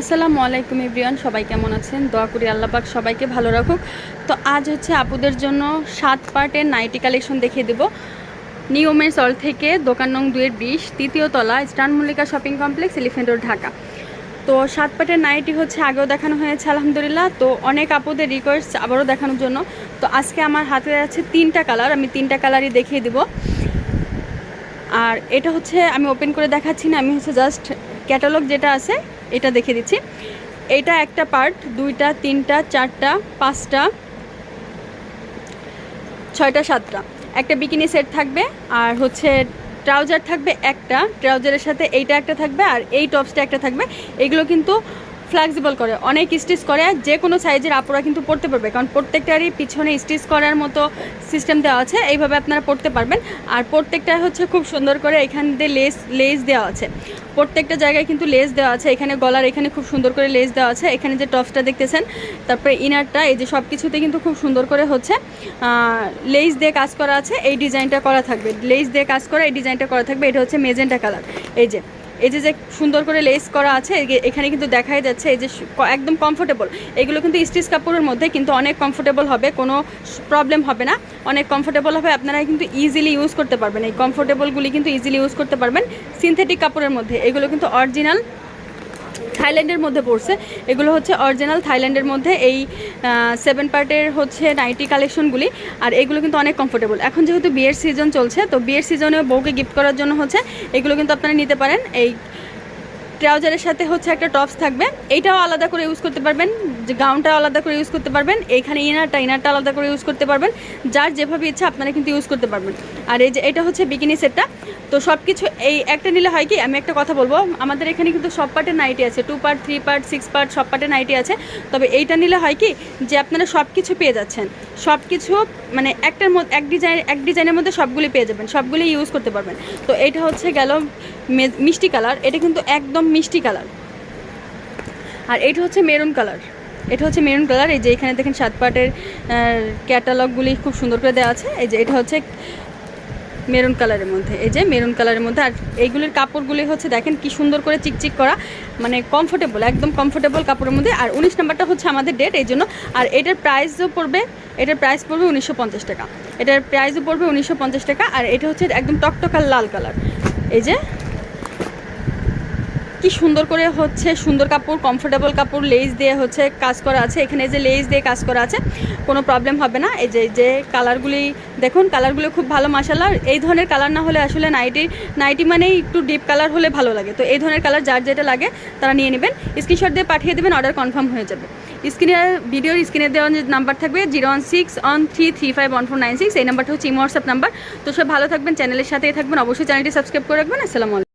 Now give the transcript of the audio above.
আসসালামু আলাইকুম ইব্রিয়ান সবাই কেমন আছেন? দোয়া করি আল্লাহ পাক সবাইকে ভালো রাখুক। তো আজ হচ্ছে আপুদের জন্য সাত পার্টের নাইটি কালেকশন দেখিয়ে দেব। নিয়মের সল থেকে দোকান নং দুয়ের বিশ, তৃতীয় তলা, স্টান Mallika shopping complex, Elephant Road, Dhaka. তো সাত পার্টের নাইটি হচ্ছে আগেও দেখানো হয়েছে, আলহামদুলিল্লাহ। তো অনেক আপুদের রিকোয়েস্ট আবারও দেখানোর জন্য। তো আজকে আমার হাতে আছে তিনটা কালার, আমি তিনটা কালারই দেখিয়ে দেবো। আর এটা হচ্ছে, আমি ওপেন করে দেখাচ্ছি না, আমি হচ্ছে জাস্ট ক্যাটালগ যেটা আছে এটা দেখে দিচ্ছি। এটা একটা পার্ট দুইটা, তিনটা, চারটা, পাঁচটা, ছয়টা, সাতটা। একটা বিকিনি সেট থাকবে আর হচ্ছে ট্রাউজার থাকবে একটা। ট্রাউজারের সাথে এইটা একটা থাকবে আর এই টপসটা একটা থাকবে। এগুলো কিন্তু ফ্লেক্সিবল করে, অনেক স্টিচ করে যে কোনো সাইজের আপুরা কিন্তু পড়তে পারবে। কারণ প্রত্যেকটারই পিছনে স্টিচ করার মতো সিস্টেম দেওয়া আছে, এইভাবে আপনারা পড়তে পারবেন। আর প্রত্যেকটা হচ্ছে খুব সুন্দর করে এখান দিয়ে লেস লেস দেওয়া আছে। প্রত্যেকটা জায়গায় কিন্তু লেস দেওয়া আছে। এখানে গলার এখানে খুব সুন্দর করে লেস দেওয়া আছে। এখানে যে টপসটা দেখতেছেন, তারপরে ইনারটা এই যে সব কিছুতে কিন্তু খুব সুন্দর করে হচ্ছে লেস দিয়ে কাজ করা আছে। এই ডিজাইনটা করা থাকবে। লেস দিয়ে কাজ করা, এই ডিজাইনটা করা থাকবে। এটা হচ্ছে মেজেন্টা কালার এই যে এই যে যে সুন্দর করে লেস করা আছে এখানে কিন্তু দেখাই যাচ্ছে এই যে একদম কমফোর্টেবল এগুলো কিন্তু স্টিচ কাপড়ের মধ্যে কিন্তু অনেক কমফোর্টেবল হবে, কোনো প্রবলেম হবে না। অনেক কমফোর্টেবল হবে, আপনারা কিন্তু ইজিলি ইউজ করতে পারবেন। এই কমফোর্টেবলগুলি কিন্তু ইজিলি ইউজ করতে পারবেন। সিনথেটিক কাপড়ের মধ্যে। এগুলো কিন্তু অরিজিনাল থাইল্যান্ডের মধ্যে পড়ছে। এগুলো হচ্ছে অরিজিনাল থাইল্যান্ডের মধ্যে। এই সেভেন পার্টের হচ্ছে নাইটি কালেকশনগুলি আর এগুলো কিন্তু অনেক কমফোর্টেবল এখন যেহেতু বিয়ের সিজন চলছে, তো বিয়ের সিজনে বউকে গিফট করার জন্য হচ্ছে, এগুলো কিন্তু আপনারা নিতে পারেন। এই ট্রাউজারের সাথে হচ্ছে একটা টপস থাকবে। এইটাও আলাদা করে ইউজ করতে পারবেন। যে গাউনটাও আলাদা করে ইউজ করতে পারবেন। এইখানে ইনারটা ইনারটা আলাদা করে ইউজ করতে পারবেন। যার যেভাবে ইচ্ছা আপনারা কিন্তু ইউজ করতে পারবেন। আর এই যে এটা হচ্ছে বিকিনি সেটটা। তো সব কিছু এই একটা নিলে হয় কি, আমি একটা কথা বলব। আমাদের এখানে কিন্তু সব পার্টের নাইটি আছে। Two part, three part, six part, সব পার্টের নাইটি আছে। তবে এইটা নিলে হয় কি, যে আপনারা সব কিছু পেয়ে যাচ্ছেন। সব কিছু মানে একটার মধ্যে, এক ডিজাইন, এক ডিজাইনের মধ্যে সবগুলি পেয়ে যাবেন। সবগুলি ইউজ করতে পারবেন। তো এটা হচ্ছে গেল মিষ্টি কালার, এটা কিন্তু একদম মিষ্টি কালার। আর এটা হচ্ছে মেরুন কালার। এটা হচ্ছে মেরুন কালার, এই যে এখানে দেখেন সাত পার্টের ক্যাটালগুলি খুব সুন্দর করে দেওয়া আছে। এই যে এটা হচ্ছে মেরুন কালারের মধ্যে। এই যে মেরুন কালারের মধ্যে, আর এইগুলির কাপড়গুলি হচ্ছে দেখেন কি সুন্দর করে চিকচিক করা মানে কমফোর্টেবল একদম কমফোর্টেবল কাপড়ের মধ্যে। আর উনিশ নাম্বারটা হচ্ছে আমাদের ডেট এই জন্য, আর এটার প্রাইসও পড়বে, এটার প্রাইস পড়বে উনিশশো পঞ্চাশ টাকা। এটার প্রাইসও পড়বে উনিশশো পঞ্চাশ টাকা, আর এটা হচ্ছে একদম টকটকার লাল কালার। এই যে কি সুন্দর করে হচ্ছে সুন্দর কাপড় কমফোর্টেবল কাপড় লেস দিয়ে হচ্ছে কাজ করা আছে। এখানে যে লেস দিয়ে কাজ করা আছে, কোনো প্রবলেম হবে না। এই যে যে কালারগুলি দেখুন কালারগুলো খুব ভালো মাসাল্লাহ এই ধরনের কালার না হলে আসলে নাইটি নাইটি মানেই একটু ডিপ কালার হলে ভালো লাগে। তো এই ধরনের কালার যার যেটা লাগে, তারা নিয়ে নেবেন। স্ক্রিনশট দিয়ে পাঠিয়ে দেবেন অর্ডার কনফার্ম হয়ে যাবে। স্ক্রিনে ভিডিওর স্ক্রিনে দেওয়া যে নাম্বার থাকবে zero one six one three three five one four nine six এই নাম্বারটা হচ্ছে ইমো হোয়াটসঅ্যাপ নাম্বার তো সব ভালো থাকবেন চ্যানেলের সাথেই থাকবেন। অবশ্যই চ্যানেলটি সাবস্ক্রাইব করে রাখবেন। আসসালামু